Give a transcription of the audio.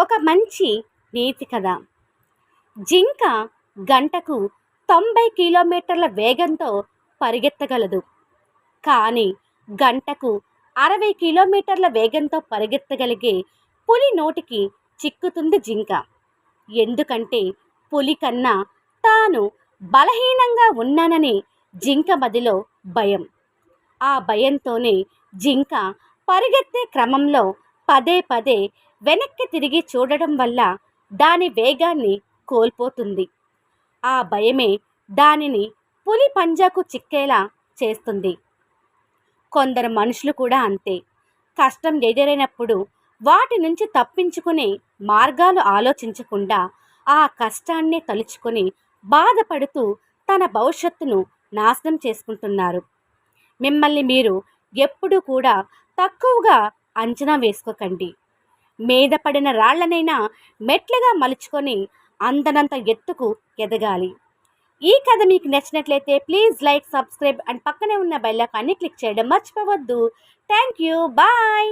ఒక మంచి నీతి కథ జింక గంటకు తొంభై కిలోమీటర్ల వేగంతో పరిగెత్తగలదు. కానీ గంటకు అరవై కిలోమీటర్ల వేగంతో పరిగెత్తగలిగే పులి నోటికి చిక్కుతుంది జింక. ఎందుకంటే పులి కన్నా తాను బలహీనంగా ఉన్నానని జింక మదిలో భయం. ఆ భయంతోనే జింక పరిగెత్తే క్రమంలో పదే పదే వెనక్కి తిరిగి చూడడం వల్ల దాని వేగాన్ని కోల్పోతుంది. ఆ భయమే దానిని పులి పంజాకు చిక్కేలా చేస్తుంది. కొందరు మనుషులు కూడా అంతే. కష్టం ఎదురైనప్పుడు వాటి నుంచి తప్పించుకునే మార్గాలు ఆలోచించకుండా ఆ కష్టాన్నే తలుచుకొని బాధపడుతూ తన భవిష్యత్తును నాశనం చేసుకుంటున్నారు. మిమ్మల్ని మీరు ఎప్పుడూ కూడా తక్కువగా అంచనా వేసుకోకండి. మీద పడిన రాళ్ళనైనా మెట్లుగా మలుచుకొని అందనంత ఎత్తుకు ఎదగాలి. ఈ కథ మీకు నచ్చినట్లయితే ప్లీజ్ లైక్ సబ్స్క్రైబ్ అండ్ పక్కనే ఉన్న బెల్లకాన్ని క్లిక్ చేయడం మర్చిపోవద్దు. Thank you. బాయ్.